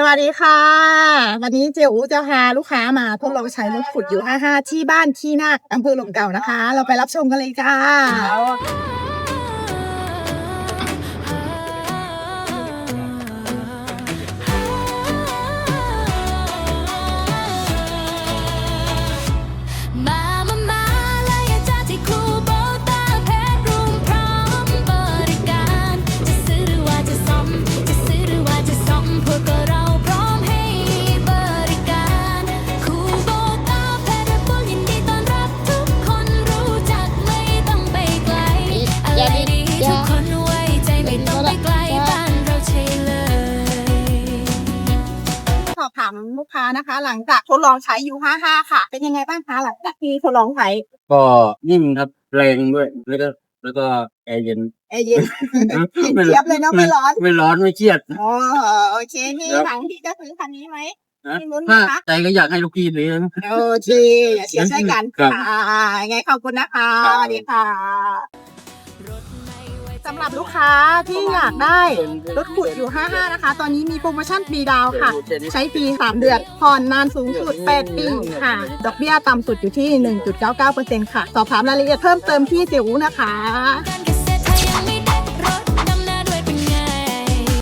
สวัสดีค่ะ วันนี้เจียวอูจะพาลูกค้ามาทดลองใช้รถขุดอยู่55ที่บ้านที่นาคอำเภอหลมเก่านะคะ เราไปรับชมกันเลยจ้า อบถามลูกค้านะคะ หลังจากทดลองใช้อยู่55 ค่ะ เป็นยังไงบ้างคะหลังจากที่ทดลองใช้ก็นิ่มครับแรงด้วย แล้วก็แล้วก็แอร์เย็นเอเย็นเทียบเลยเนาะไม่ร้อน ไม่ร้อนไม่เครียดอ๋อโอเคมีครับหลังที่จะซื้อคันนี้ไหมนะมีลุ้นไหมถ้าคะใจก็อยากให้ลูกพี่เลยนะโอเคอย่าเสียใจกันครับค่ะยังไงขอบคุณนะคะครับสวัสดีค่ะ สำหรับลูกค้าที่อยากได้รถขุดอยู่ 55 นะคะ ตอนนี้มีโปรโมชั่นฟรีดาวน์ค่ะ ใช้ฟรี 3 เดือน ผ่อนนานสูงสุด 8 ปีค่ะ ดอกเบี้ยต่ำสุดอยู่ที่ 1.99%ค่ะ สอบถามรายละเอียดเพิ่มเติมที่เสียวนะคะกันแค่